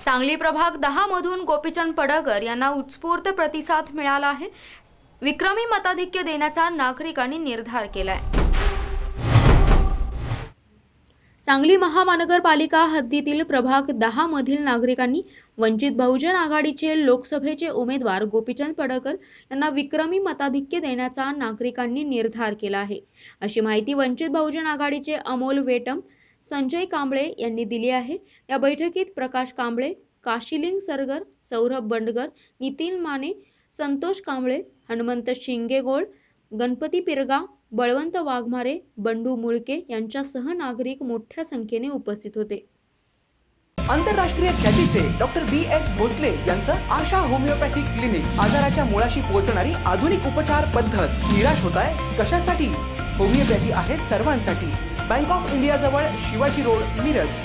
सांगली प्रभाग दहा मधून गोपीचंद पडळकर यांना उत्स्फूर्त प्रतिसाद मिळाला आहे. विक्रमी मताधिक्य देण्याचा नागरिकांनी निर्धार केलाय. सांगली महानगरपालिका हद्दीतील प्रभाग दहा मधील नागरिकांनी वंचित बहुजन आघाडीचे लोकसभेचे उमेदवार गोपीचंद पडळकर यांना विक्रमी मताधिक्य देण्याचा नागरिकांनी निर्धार केला आहे. अशी माहिती वंचित बहुजन आघाडीचे अमोल वेटम संजय कांबळे यांनी दिली आहे. या बैठकीत प्रकाश कांबळे काशिलिंग सरगर सौरभ बंडगर नितीन माने संतोष कांबळे हनुमंत शिंगेगोळ गणपती पिरगा बळवंत वाघमारे बंडू मुळके यांच्यासह नागरिक मोठ्या संख्येने उपस्थित होते. आंतरराष्ट्रीय ख्यातीचे डॉक्टर बी. एस. भोसले यांचं आशा होमिओपॅथिक क्लिनिक आजाराच्या मुळाशी पोहोचणारी आधुनिक उपचार पद्धत निराश होत आहे. कशासाठी? होमिओपॅथी आहे सर्वांसाठी. बँक ऑफ इंडिया जवळ शिवाजी रोड मिरज